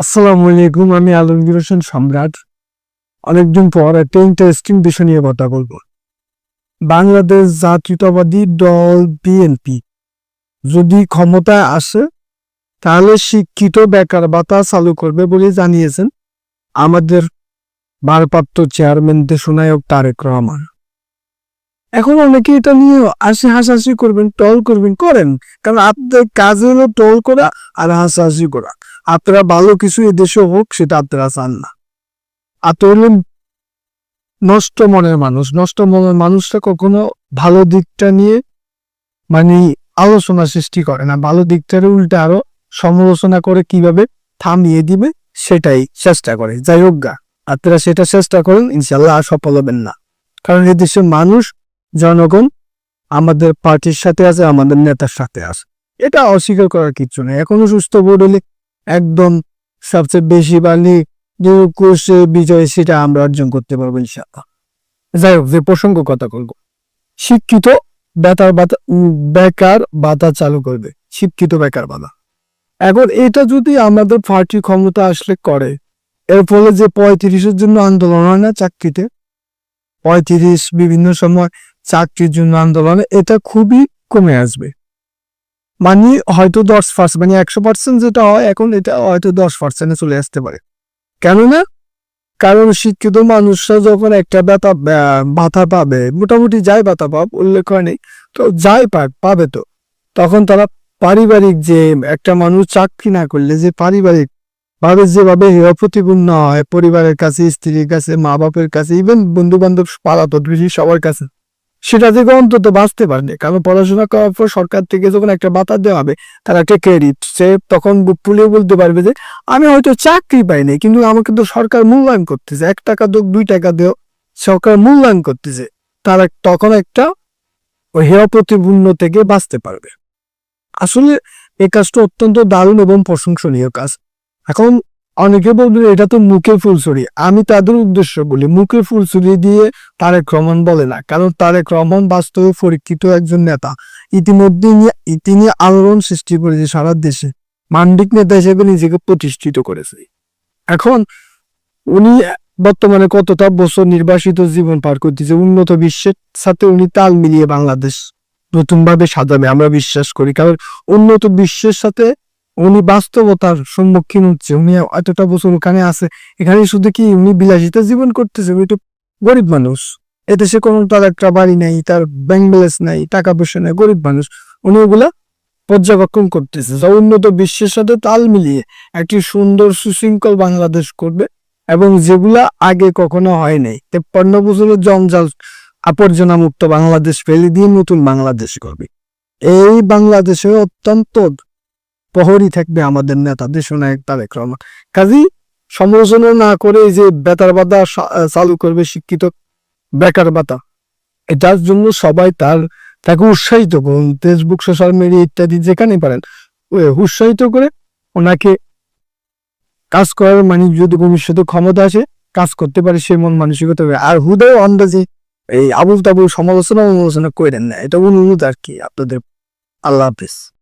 আসসালামু আলাইকুম, আমি আলমগীর হোসেন সম্রাট। অনেকদিন পর একটা ইন্টারেস্টিং বিষয় নিয়ে কথা বলব। বাংলাদেশ জাতীয়তাবাদী দল বিএনপি যদি ক্ষমতায় আসে, তাহলে শিক্ষিত বেকার ভাতা চালু করবে বলে জানিয়েছেন আমাদের ভারপ্রাপ্ত চেয়ারম্যান দেশনায়ক তারেক রহমান। এখন অনেকে এটা নিয়ে হাসি হাসাহাসি করবেন টল করবেন, করেন। কারণ আপনাদের কাজ হলো টল করা আর হাসাহাসি করা। আপনারা ভালো কিছু এদেশে হোক, সেটা আপনারা চান না। আপনারা হলেন নষ্ট মনের মানুষ। নষ্ট মনের মানুষটা কখনো ভালো দিকটা নিয়ে মানে আলোচনা সৃষ্টি করে না। ভালো দিকটার উল্টে আরও সমালোচনা করে কীভাবে থামিয়ে দিবে, সেটাই চেষ্টা করে। যাই হোক গা আপনারা সেটা চেষ্টা করেন ইনশাল্লাহ আর সফল হবেন না। কারণ এদেশের মানুষ, জনগণ আমাদের পার্টির সাথে আছে, আমাদের নেতার সাথে আছে। এটা অস্বীকার করার কিছু নেই। এখনও সুস্থ বোর্ড হলে একদম সবচেয়ে বেশি বালি যে বিজয় সেটা আমরা অর্জন করতে পারব ইনশাআল্লাহ। যাই হোক, যে প্রসঙ্গ কথা বলব। শিক্ষিত বেতার বেকার বাধা চালু করবে। শিক্ষিত বেকার বাধা এখন এটা যদি আমাদের পার্টি ক্ষমতা আসলে করে, এর ফলে যে পঁয়ত্রিশের জন্য আন্দোলন হয় না চাকরিতে, পঁয়ত্রিশ বিভিন্ন সময় চাকরির জন্য আন্দোলনে, এটা খুবই কমে আসবে। মানে হয়তো দশ পার্সেন্ট মানে একশো পার্সেন্ট যেটা হয়, এখন এটা হয়তো দশ পার্সেন্টে চলে আসতে পারে। কেননা, কারণ শিক্ষিত মানুষরা যখন একটা ব্যথা ভাতা পাবে, মোটামুটি যাই ভাতা পাব উল্লেখ হয়নি তো যাই পাক, পাবে তো। তখন তারা পারিবারিক যে একটা মানুষ চাকরি না করলে যে পারিবারিক ভাবে যেভাবে হেয় প্রতিপূর্ণ হয়, পরিবারের কাছে, স্ত্রীর কাছে মা বাপের কাছে ইভেন বন্ধু বান্ধব পাড়া প্রতিবেশী সবার কাছে সেটা থেকে অন্তত বাঁচতে পারেনি। কারণ পড়াশোনা করার পর সরকার থেকে যখন একটা বাতা দেওয়া হবে, তার ক্রেডিট সে তখন ফুলিয়ে বলতে পারবে যে, আমি হয়তো চাকরি পাইনি, কিন্তু আমাকে তো সরকার মূল্যায়ন করতেছে। এক টাকা দোক, দুই টাকা দেও, সরকার মূল্যায়ন করতেছে। তারা তখন একটা হেয় প্রতিপূর্ণ থেকে বাঁচতে পারবে। আসলে এই কাজটা অত্যন্ত দারুণ এবং প্রশংসনীয় কাজ। এখন অনেকে বলবেন এটা তো মুখে ফুলছড়ি। আমি তাদের উদ্দেশ্য বলি মুখে ফুলছড়ি দিয়ে তারেক রহমান বলে না। কারণ তারেক রহমান বাস্তবে পরীক্ষিত একজন নেতা। ইতিমধ্যে তিনি আলোড়ন সৃষ্টি করেছে সারা দেশে। মান্ডিক নেতা হিসেবে নিজেকে প্রতিষ্ঠিত করেছে। এখন উনি বর্তমানে কতটা বছর নির্বাসিত জীবন পার করতেছে, উন্নত বিশ্বের সাথে উনি তাল মিলিয়ে বাংলাদেশ নতুনভাবে সাজাবে, আমরা বিশ্বাস করি। কারণ উন্নত বিশ্বের সাথে উনি বাস্তবতার সম্মুখীন হচ্ছে। উনি এতটা বছর ওখানে আছে, এখানে শুধু কি উনি বিলাসিতা জীবন করতেছে? উনি তো গরিব মানুষ। এতে সে কোনো তার একটা বাড়ি নাই, তার ব্যাংক ব্যালেন্স নাই, টাকা পয়সা নাই, গরিব মানুষ। উনি ওগুলা পর্যবেক্ষণ করতেছে। যা উন্নত বিশ্বের সাথে তাল মিলিয়ে একটি সুন্দর সুশৃঙ্খল বাংলাদেশ করবে এবং যেগুলা আগে কখনো হয় নাই। তেপ্পান্ন বছরের জঞ্জাল আবর্জনা মুক্ত বাংলাদেশ ফেলে দিয়ে নতুন বাংলাদেশ করবে এই বাংলাদেশে অত্যন্ত প্রহরী থাকবে আমাদের নেতা দেশনায়ক তারেক রহমান। কাজী সমালোচনা না করে যে বেতার বাধা চালু করবে শিক্ষিত বেকার বাতা, এটার জন্য সবাই তার, তাকে উৎসাহিত করুন। ফেসবুক সোশ্যাল মিডিয়া ইত্যাদি যেখানে পারেন উৎসাহিত করে ওনাকে কাজ করার মানে যদি ভবিষ্যতে ক্ষমতা আসে, কাজ করতে পারে সে মন মানসিকতা হবে। আর হুদয় অন্দাজে এই আবুল তাবুল সমালোচনা সমালোচনা করেন না, এটা অনুরোধ আর কি আপনাদের। আল্লাহ হাফিজ।